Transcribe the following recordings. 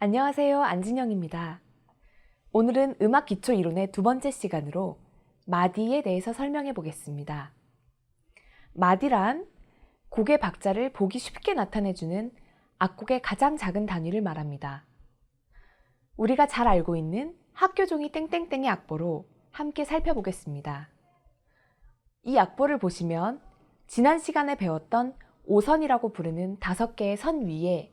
안녕하세요. 안진영입니다. 오늘은 음악 기초 이론의 두 번째 시간으로 마디에 대해서 설명해 보겠습니다. 마디란 곡의 박자를 보기 쉽게 나타내주는 악곡의 가장 작은 단위를 말합니다. 우리가 잘 알고 있는 학교 종이 땡땡땡의 악보로 함께 살펴보겠습니다. 이 악보를 보시면 지난 시간에 배웠던 오선이라고 부르는 다섯 개의 선 위에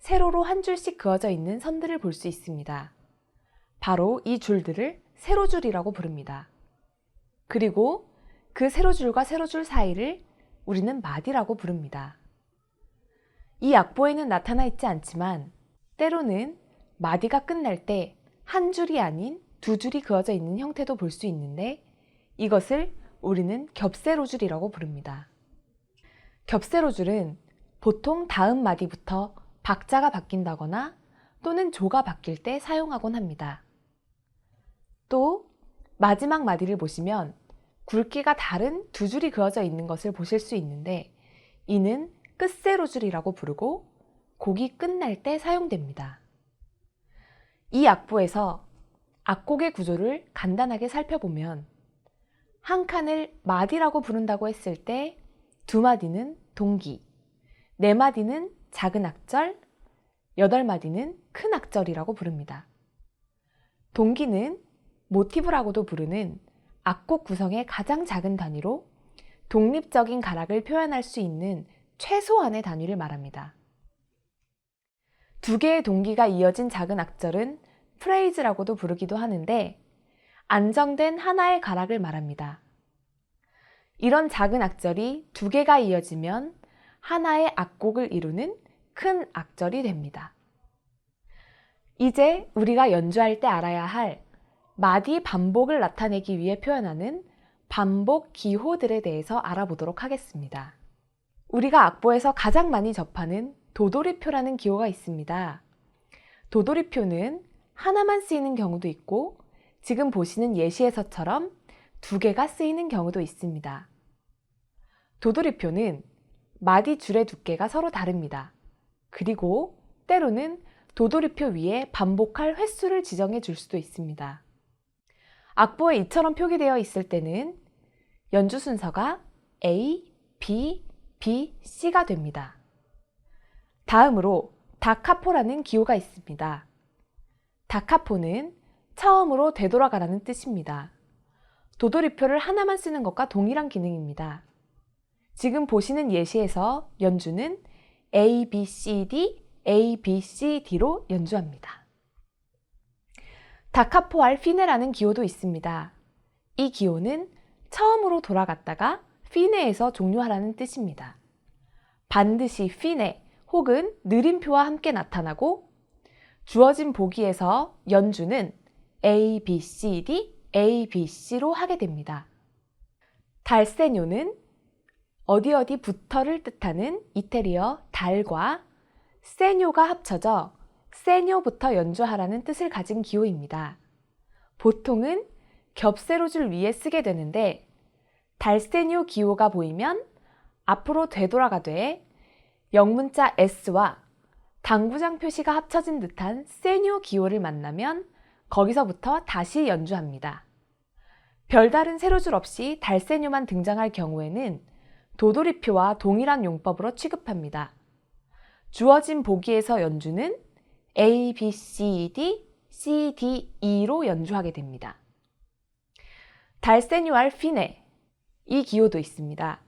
세로로 한 줄씩 그어져 있는 선들을 볼 수 있습니다. 바로 이 줄들을 세로줄이라고 부릅니다. 그리고 그 세로줄과 세로줄 사이를 우리는 마디라고 부릅니다. 이 악보에는 나타나 있지 않지만 때로는 마디가 끝날 때 한 줄이 아닌 두 줄이 그어져 있는 형태도 볼 수 있는데 이것을 우리는 겹세로줄이라고 부릅니다. 겹세로줄은 보통 다음 마디부터 박자가 바뀐다거나 또는 조가 바뀔 때 사용하곤 합니다. 또 마지막 마디를 보시면 굵기가 다른 두 줄이 그어져 있는 것을 보실 수 있는데 이는 끝세로줄이라고 부르고 곡이 끝날 때 사용됩니다. 이 악보에서 악곡의 구조를 간단하게 살펴보면 한 칸을 마디라고 부른다고 했을 때 두 마디는 동기, 네 마디는 작은 악절, 여덟 마디는 큰 악절이라고 부릅니다. 동기는 모티브라고도 부르는 악곡 구성의 가장 작은 단위로 독립적인 가락을 표현할 수 있는 최소한의 단위를 말합니다. 두 개의 동기가 이어진 작은 악절은 프레이즈라고도 부르기도 하는데 안정된 하나의 가락을 말합니다. 이런 작은 악절이 두 개가 이어지면 하나의 악곡을 이루는 큰 악절이 됩니다. 이제 우리가 연주할 때 알아야 할 마디 반복을 나타내기 위해 표현하는 반복 기호들에 대해서 알아보도록 하겠습니다. 우리가 악보에서 가장 많이 접하는 도돌이표라는 기호가 있습니다. 도돌이표는 하나만 쓰이는 경우도 있고 지금 보시는 예시에서처럼 두 개가 쓰이는 경우도 있습니다. 도돌이표는 마디 줄의 두께가 서로 다릅니다. 그리고 때로는 도돌이표 위에 반복할 횟수를 지정해 줄 수도 있습니다. 악보에 이처럼 표기되어 있을 때는 연주 순서가 A, B, B, C가 됩니다. 다음으로 다카포라는 기호가 있습니다. 다카포는 처음으로 되돌아가라는 뜻입니다. 도돌이표를 하나만 쓰는 것과 동일한 기능입니다. 지금 보시는 예시에서 연주는 A, B, C, D, A, B, C, D로 연주합니다. 다카포 알 피네라는 기호도 있습니다. 이 기호는 처음으로 돌아갔다가 피네에서 종료하라는 뜻입니다. 반드시 피네 혹은 느림표와 함께 나타나고 주어진 보기에서 연주는 A, B, C, D, A, B, C로 하게 됩니다. 달세뇨는 어디 어디 부터를 뜻하는 이태리어 달과 세뇨가 합쳐져 세뇨부터 연주하라는 뜻을 가진 기호입니다. 보통은 겹세로줄 위에 쓰게 되는데 달세뇨 기호가 보이면 앞으로 되돌아가되 영문자 S와 당구장 표시가 합쳐진 듯한 세뇨 기호를 만나면 거기서부터 다시 연주합니다. 별다른 세로줄 없이 달세뇨만 등장할 경우에는 도돌이표와 동일한 용법으로 취급합니다. 주어진 보기에서 연주는 A, B, C, D, C, D, E로 연주하게 됩니다. 달세뉴 알 피네 이 기호도 있습니다.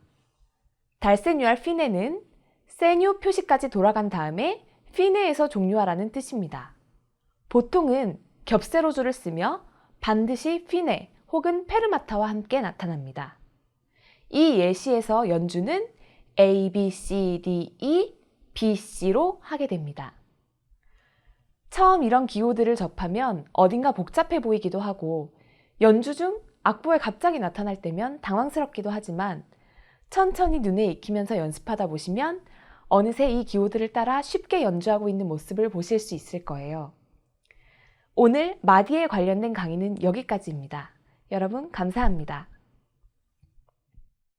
달세뉴 알 피네는 세뉴 표시까지 돌아간 다음에 피네에서 종료하라는 뜻입니다. 보통은 겹세로줄을 쓰며 반드시 피네 혹은 페르마타와 함께 나타납니다. 이 예시에서 연주는 A, B, C, D, E, B, C로 하게 됩니다. 처음 이런 기호들을 접하면 어딘가 복잡해 보이기도 하고 연주 중 악보에 갑자기 나타날 때면 당황스럽기도 하지만 천천히 눈에 익히면서 연습하다 보시면 어느새 이 기호들을 따라 쉽게 연주하고 있는 모습을 보실 수 있을 거예요. 오늘 마디에 관련된 강의는 여기까지입니다. 여러분 감사합니다.